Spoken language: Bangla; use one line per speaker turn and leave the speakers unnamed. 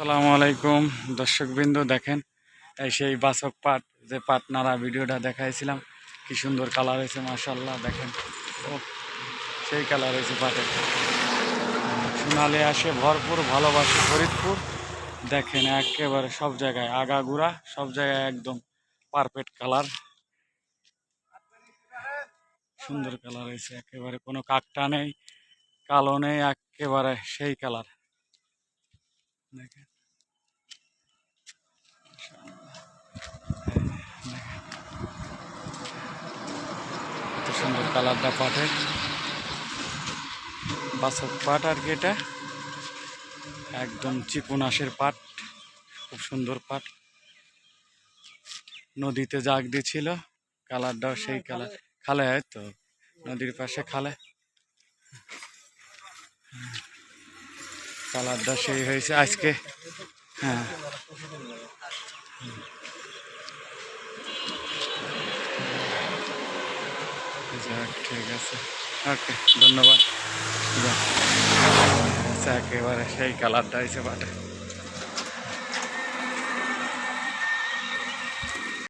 আসসালামু আলাইকুম। দর্শকবৃন্দ, দেখেন, এই সেই বাসক পাট, যে পাট পাটনারা ভিডিওটা দেখাইছিলাম, কি সুন্দর কালার হয়েছে মাশাল্লাহ দেখেন। ও, সেই কালার হয়েছে পাটের। সোনালি আসে ভরপুর, ভালোবাসে ফরিদপুর। দেখেন, একেবারে সব জায়গায় আগাগুড়া, সব জায়গায় একদম পারফেক্ট কালার। সুন্দর কালার হয়েছে, একেবারে কোনো কাকটা নেই, কালো নেই, একেবারে সেই কালার। দেখেন। সুন্দর কালারটা পাটের বাসক পাট আর কি এটা? একদম চিকুনাশের পাট খুব সুন্দর পাট নদীতে জাগ দিছিল কালারটাও সেই কালার খালে হয় তো নদীর পাশে খালে। কালারটা সেই হয়েছে আজকে। হ্যাঁ। যাক, ঠিক আছে। ওকে, ধন্যবাদ। যাক। আচ্ছা একেবারে সেই কালারটা হয়েছে পাটে